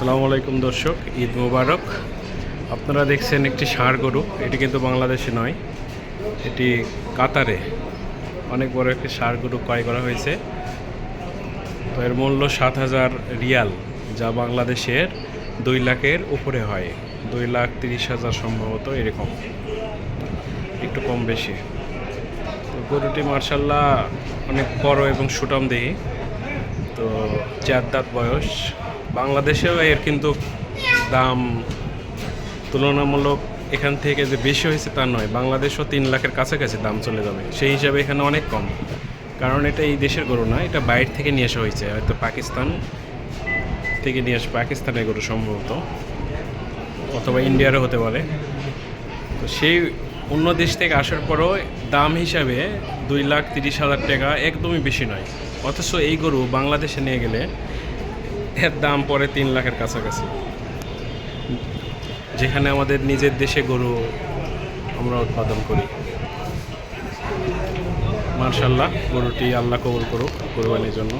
আসসালামু আলাইকুম দর্শক, ঈদ মোবারক। আপনারা দেখছেন একটি ষাঁড় গরু, এটি কিন্তু বাংলাদেশে নয়, এটি কাতারে। অনেক বড় একটি ষাঁড় গরু ক্রয় করা হয়েছে। তো এর মূল্য সাত হাজার রিয়াল, যা বাংলাদেশের দুই লাখের উপরে হয়। দুই লাখ তিরিশ হাজার সম্ভবত এরকম, একটু কম বেশি। তো গরুটি মার্শাল্লাহ অনেক বড় এবং সুটাম দেহি। তো চার দাঁত বয়স। বাংলাদেশেও এর কিন্তু দাম তুলনামূলক এখান থেকে যে বেশি হয়েছে তা নয়, বাংলাদেশও তিন লাখের কাছাকাছি দাম চলে যাবে। সেই হিসাবে এখানে অনেক কম। কারণ এটা এই দেশের গরু না, এটা বাইরে থেকে নিয়ে আসা হয়েছে। হয়তো পাকিস্তান থেকে নিয়ে আসে, পাকিস্তানের গরু সম্ভবত। অথবা ইন্ডিয়ারও হতে পারে। তো সেই অন্য দেশ থেকে আসার পরও দাম হিসাবে দুই লাখ তিরিশ হাজার টাকা একদমই বেশি নয়। অথচ এই গরু বাংলাদেশে নিয়ে গেলে এর দাম পড়ে তিন লাখের কাছাকাছি। যেখানে আমাদের নিজের দেশে গরু আমরা উৎপাদন করি। মার্শাল্লাহ, গরুটি আল্লাহ কবুল করুক, কোরবানির জন্য।